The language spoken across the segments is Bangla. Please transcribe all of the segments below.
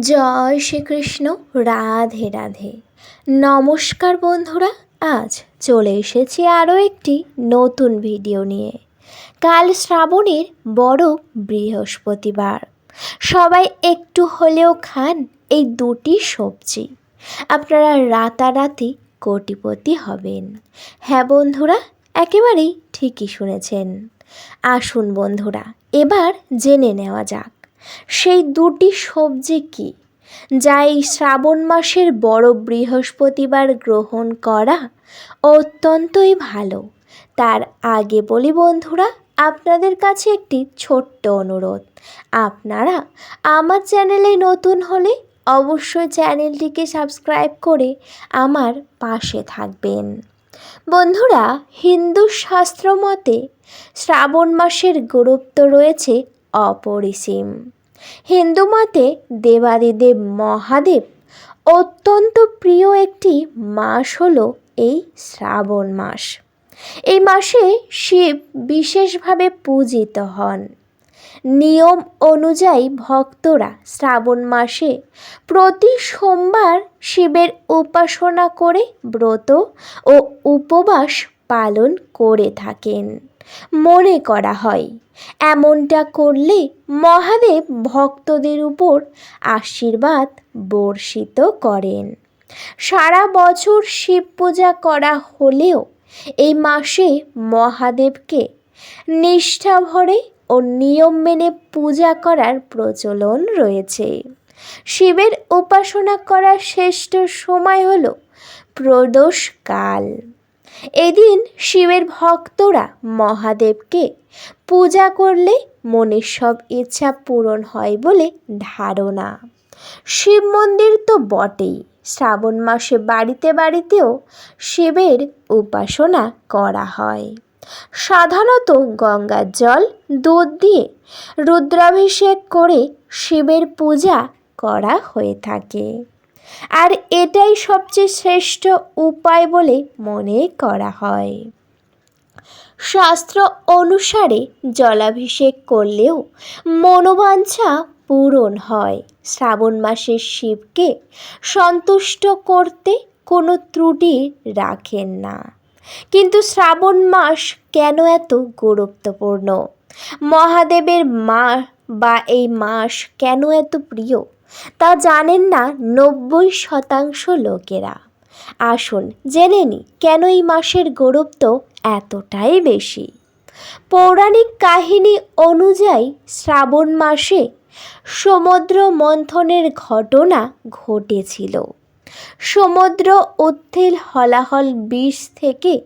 জয় শ্রীকৃষ্ণ, রাধে রাধে। নমস্কার বন্ধুরা, আজ চলে এসেছি আরও একটি নতুন ভিডিও নিয়ে। কাল শ্রাবণের বড় বৃহস্পতিবার। সবাই একটু হলেও খান এই দুটি সবজি। আপনারা রাতারাতি কোটিপতি হবেন। হ্যাঁ বন্ধুরা, একেবারেই ঠিকই শুনেছেন। আসুন বন্ধুরা, এবার জেনে নেওয়া যাক। সেই দুটি সবজি কি, যা এই শ্রাবণ মাসের বড় বৃহস্পতিবার গ্রহণ করা অত্যন্তই ভালো? তার আগে বলি বন্ধুরা, আপনাদের কাছে একটি ছোট্ট অনুরোধ। আপনারা আমার চ্যানেলে নতুন হলে অবশ্যই চ্যানেলটিকে সাবস্ক্রাইব করে আমার পাশে থাকবেন। বন্ধুরা, হিন্দু শাস্ত্র মতে শ্রাবণ মাসের গুরুত্ব রয়েছে অপরিসীম। হিন্দু মতে দেবাদিদেব মহাদেব অত্যন্ত প্রিয় একটি মাস হলো এই শ্রাবণ মাস। এই মাসে শিব বিশেষভাবে পূজিত হন। নিয়ম অনুযায়ী ভক্তরা শ্রাবণ মাসে প্রতি সোমবার শিবের উপাসনা করে ব্রত ও উপবাস পালন করে থাকেন। মনে করা হয়, এমনটা করলে মহাদেব ভক্তদের উপর আশীর্বাদ বর্ষিত করেন। সারা বছর শিব পূজা করা হলেও এই মাসে মহাদেবকে নিষ্ঠা ভরে ও নিয়ম মেনে পূজা করার প্রচলন রয়েছে। শিবের উপাসনা করার শ্রেষ্ঠ সময় হল প্রদোষকাল এদিন শিবের ভক্তরা মহাদেবকে পূজা করলে মনের সব ইচ্ছা পূরণ হয় বলে ধারণা। শিব মন্দির তো বটেই। শ্রাবণ মাসে বাড়িতে বাড়িতেও শিবের উপাসনা করা হয়। সাধারণত গঙ্গার জল, দুধ দিয়ে রুদ্রাভিষেক করে শিবের পূজা করা হয়ে থাকে। আর এটাই সবচেয়ে শ্রেষ্ঠ উপায় বলে মনে করা হয়। শাস্ত্র অনুসারে জলাভিষেক করলেও মনোবাঞ্ছা পূরণ হয়। শ্রাবণ মাসের শিবকে সন্তুষ্ট করতে কোনো ত্রুটি রাখেন না। কিন্তু শ্রাবণ মাস কেন এত গুরুত্বপূর্ণ? মহাদেবের মা বা এই মাস কেন এত প্রিয়? তা জানেন না নব্বই শতাংশ লোকেরা। আসুন জেনে নি, কেন এই মাসের গুরুত্ব এতটাই বেশি? পৌরাণিক কাহিনী অনুযায়ী শ্রাবণ মাসে সমুদ্র মন্থনের ঘটনা ঘটেছিল। সমুদ্র উত্থিল হলাহল বিষ থেকে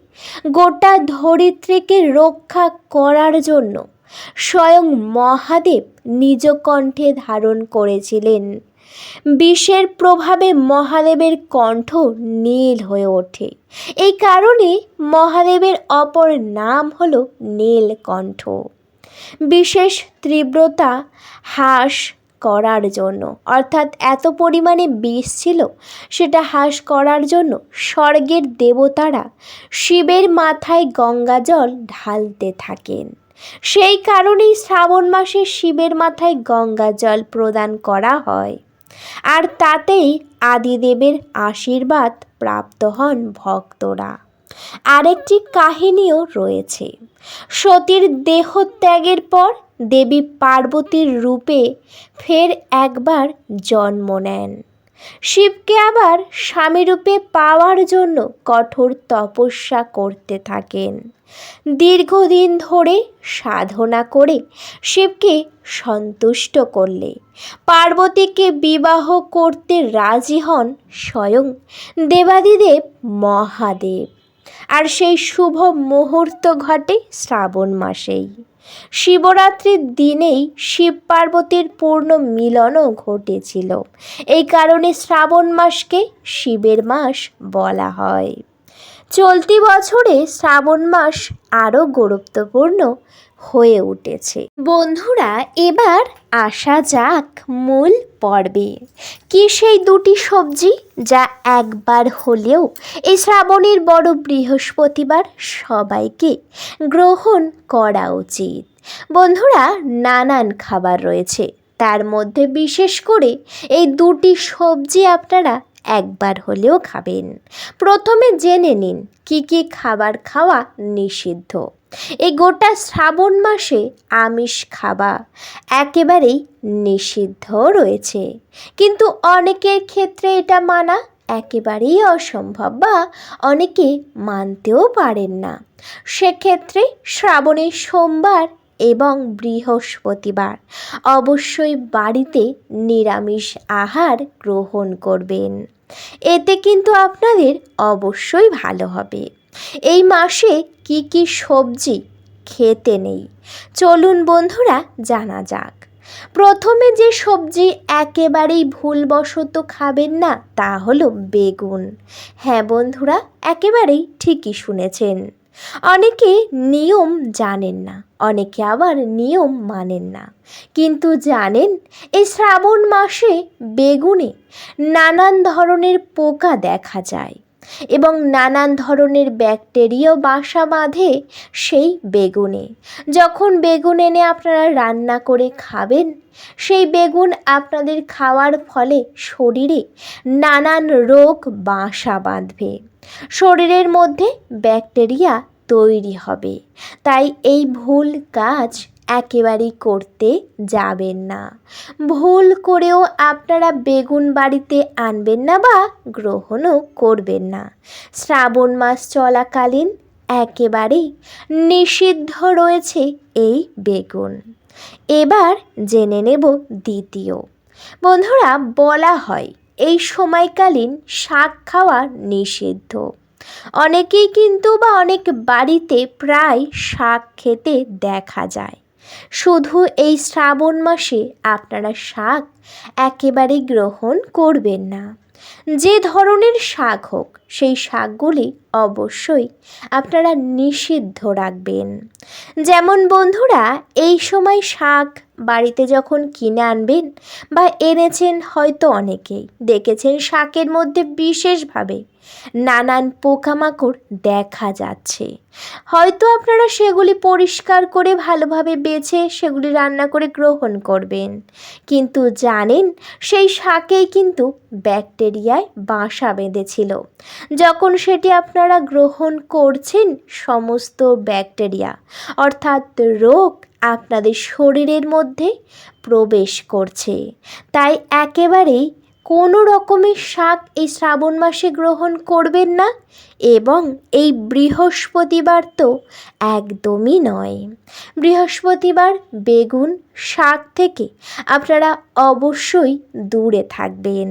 গোটা ধরিত্রীকে রক্ষা করার জন্য স্বয়ং মহাদেব নিজ কণ্ঠে ধারণ করেছিলেন। বিষের প্রভাবে মহাদেবের কণ্ঠ নীল হয়ে ওঠে। এই কারণে মহাদেবের অপর নাম হল নীলকণ্ঠ। বিশেষ তীব্রতা হ্রাস করার জন্য, অর্থাৎ এত পরিমাণে বিষ ছিল, সেটা হ্রাস করার জন্য স্বর্গের দেবতারা শিবের মাথায় গঙ্গা জল ঢালতে থাকেন। সেই কারণেই শ্রাবণ মাসে শিবের মাথায় গঙ্গা জল প্রদান করা হয়। আর তাতেই আদিদেবের আশীর্বাদ প্রাপ্ত হন ভক্তরা। আরেকটি কাহিনীও রয়েছে। সতীর দেহত্যাগের পর দেবী পার্বতীর রূপে ফের একবার জন্ম নেন। শিবকে আবার স্বামীরূপে পাওয়ার জন্য কঠোর তপস্যা করতে থাকেন। দীর্ঘদিন ধরে সাধনা করে শিবকে সন্তুষ্ট করলে, পার্বতীকে বিবাহ করতে রাজি হন স্বয়ং দেবাদিদেব মহাদেব। আর সেই শুভ মুহূর্ত ঘটে শ্রাবণ মাসেই। শিবরাত্রির দিনেই শিব পার্বতীর পূর্ণ মিলনও ঘটেছিল। এই কারণে শ্রাবণ মাসকে শিবের মাস বলা হয়। চলতি বছরে শ্রাবণ মাস আরও গুরুত্বপূর্ণ হয়ে উঠেছে। বন্ধুরা, এবার আসা যাক মূল পর্বে। কি সেই দুটি সবজি যা একবার হলেও এই শ্রাবণের বড় বৃহস্পতিবার সবাইকে গ্রহণ করা উচিত? বন্ধুরা, নানান খাবার রয়েছে। তার মধ্যে বিশেষ করে এই দুটি সবজি আপনারা একবার হলেও খাবেন। প্রথমে জেনে নিন, কি কি খাবার খাওয়া নিষিদ্ধ। এই গোটা শ্রাবণ মাসে আমিষ খাওয়া একেবারেই নিষিদ্ধ রয়েছে। কিন্তু অনেকের ক্ষেত্রে এটা মানা একেবারেই অসম্ভব বা অনেকে মানতেও পারেন না। সেক্ষেত্রে শ্রাবণের সোমবার এবং বৃহস্পতিবার অবশ্যই বাড়িতে নিরামিষ আহার গ্রহণ করবেন। এতে কিন্তু আপনাদের অবশ্যই ভালো হবে। এই মাসে কি কি সবজি খেতে নেই, চলুন বন্ধুরা জানা যাক। প্রথমে যে সবজি একেবারেই ভুলবশত খাবেন না, তা হলো বেগুন। হ্যাঁ বন্ধুরা, একেবারেই ঠিকই শুনেছেন। অনেকে নিয়ম জানেন না, অনেকে আবার নিয়ম মানেন না। কিন্তু জানেন এই শ্রাবণ মাসে বেগুনে নানান ধরনের পোকা দেখা যায়। এবং নানান ধরনের ব্যাকটেরিয়া বাসা বাঁধে সেই বেগুনে। যখন বেগুন এনে আপনারা রান্না করে খাবেন, সেই বেগুন আপনাদের খাওয়ার ফলে শরীরে নানান রোগ বাসা বাঁধবে। শরীরের মধ্যে ব্যাকটেরিয়া তৈরি হবে। তাই এই ভুল কাজ একেবারেই করতে যাবেন না। ভুল করেও আপনারা বেগুন বাড়িতে আনবেন না বা গ্রহণও করবেন না। শ্রাবণ মাস চলাকালীন একেবারেই নিষিদ্ধ রয়েছে এই বেগুন। এবার জেনে নেব দ্বিতীয়। বন্ধুরা, বলা হয়, এই সময়কালীন শাক খাওয়া নিষিদ্ধ। অনেকেই কিন্তু বা অনেক বাড়িতে প্রায় শাক খেতে দেখা যায়। শুধু এই শ্রাবণ মাসে আপনারা শাক একেবারে গ্রহণ করবেন না। যে ধরনের শাক হোক, সেই শাকগুলি অবশ্যই আপনারা নিষিদ্ধ রাখবেন। যেমন বন্ধুরা, এই সময় শাক বাড়িতে যখন কিনে আনবেন বা এনেছেন হয়তো অনেকেই দেখেছেন শাকের মধ্যে বিশেষভাবে নানান পোকামাকড় দেখা যাচ্ছে। হয়তো আপনারা সেগুলি পরিষ্কার করে ভালোভাবে বেছে সেগুলি রান্না করে গ্রহণ করবেন। কিন্তু জানেন, সেই শাকেই কিন্তু ব্যাকটেরিয়ায় বাসা বেঁধেছিল। যখন সেটি আপনারা গ্রহণ করছেন, সমস্ত ব্যাকটেরিয়া, অর্থাৎ রোগ আপনাদের শরীরের মধ্যে প্রবেশ করছে। তাই একেবারেই কোনো রকমের শাক এই শ্রাবণ মাসে গ্রহণ করবেন না এবং এই বৃহস্পতিবার তো একদমই নয়। বৃহস্পতিবার বেগুন শাক থেকে আপনারা অবশ্যই দূরে থাকবেন।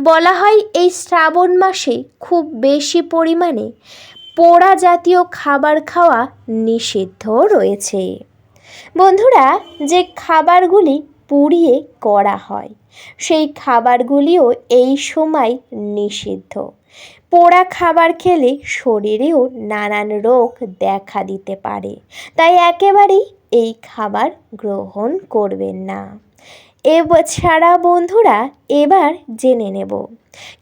বলা হয় এই শ্রাবণ মাসে খুব বেশি পরিমাণে পোড়া জাতীয় খাবার খাওয়া নিষিদ্ধ রয়েছে। বন্ধুরা, যে খাবারগুলি পুড়িয়ে করা হয়। সেই খাবারগুলিও এই সময় নিষিদ্ধ। পোড়া খাবার খেলে শরীরেও নানান রোগ দেখা দিতে পারে। তাই একেবারেই এই খাবার গ্রহণ করবেন না। এছাড়া বন্ধুরা, এবার জেনে নেব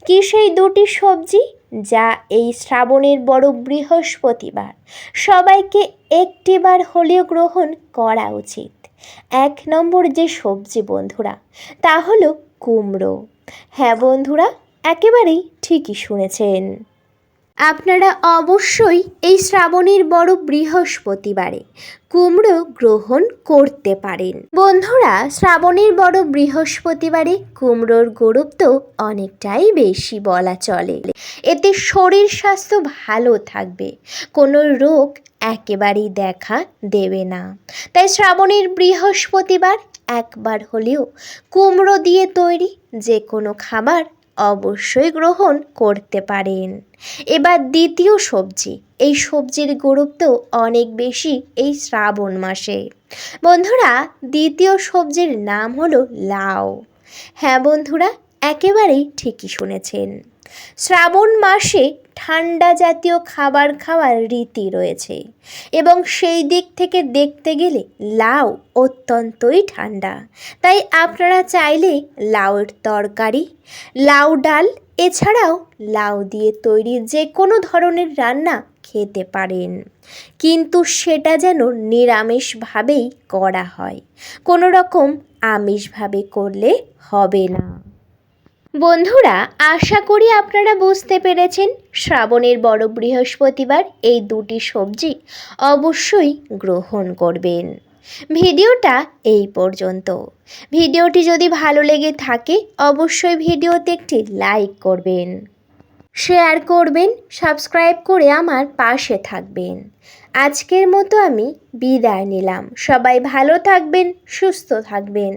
কি সেই দুটি সবজি যা এই শ্রাবণের বড় বৃহস্পতিবার। সবাইকে একটিবার হলেও গ্রহণ করা উচিত। এক নম্বর যে সবজি বন্ধুরা, তা হলো কুমড়ো। হ্যাঁ বন্ধুরা, একেবারেই ঠিকই শুনেছেন। আপনারা অবশ্যই এই শ্রাবণের বড় বৃহস্পতিবারে কুমড়ো গ্রহণ করতে পারেন। বন্ধুরা, শ্রাবণের বড় বৃহস্পতিবারে কুমড়োর গুরুত্ব অনেকটাই বেশি বলা চলে। এতে শরীর স্বাস্থ্য ভালো থাকবে, কোনো রোগ একেবারেই দেখা দেবে না। তাই শ্রাবণের বৃহস্পতিবার একবার হলেও কুমড়ো দিয়ে তৈরি যে কোনো খাবার অবশ্যই গ্রহণ করতে পারেন। এবার দ্বিতীয় সবজি। এই সবজির গুরুত্ব অনেক বেশি এই শ্রাবণ মাসে। বন্ধুরা, দ্বিতীয় সবজির নাম হলো লাউ। হ্যাঁ বন্ধুরা, একেবারেই ঠিকই শুনেছেন। শ্রাবণ মাসে ঠান্ডা জাতীয় খাবার খাওয়ার রীতি রয়েছে এবং সেই দিক থেকে দেখতে গেলে লাউ অত্যন্তই ঠান্ডা। তাই আপনারা চাইলে লাউয়ের তরকারি, লাউ ডাল, এছাড়াও লাউ দিয়ে তৈরি যে কোনো ধরনের রান্না খেতে পারেন। কিন্তু সেটা যেন নিরামিষভাবেই করা হয়। কোনো রকম আমিষভাবে করলে হবে না। বন্ধুরা, আশা করি আপনারা বুঝতে পেরেছেন শ্রাবণের বড় বৃহস্পতিবার এই দুটি সবজি অবশ্যই গ্রহণ করবেন। ভিডিওটা এই পর্যন্ত। ভিডিওটি যদি ভালো লেগে থাকে, অবশ্যই ভিডিওতে একটি লাইক করবেন। শেয়ার করবেন, সাবস্ক্রাইব করে আমার পাশে থাকবেন। আজকের মতো আমি বিদায় নিলাম। সবাই ভালো থাকবেন, সুস্থ থাকবেন।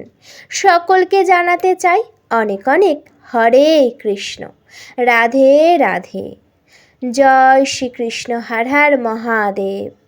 সকলকে জানাতে চাই অনেক অনেক হরে কৃষ্ণ। রাধে রাধে। জয় শ্রীকৃষ্ণ হর হর মহাদেব।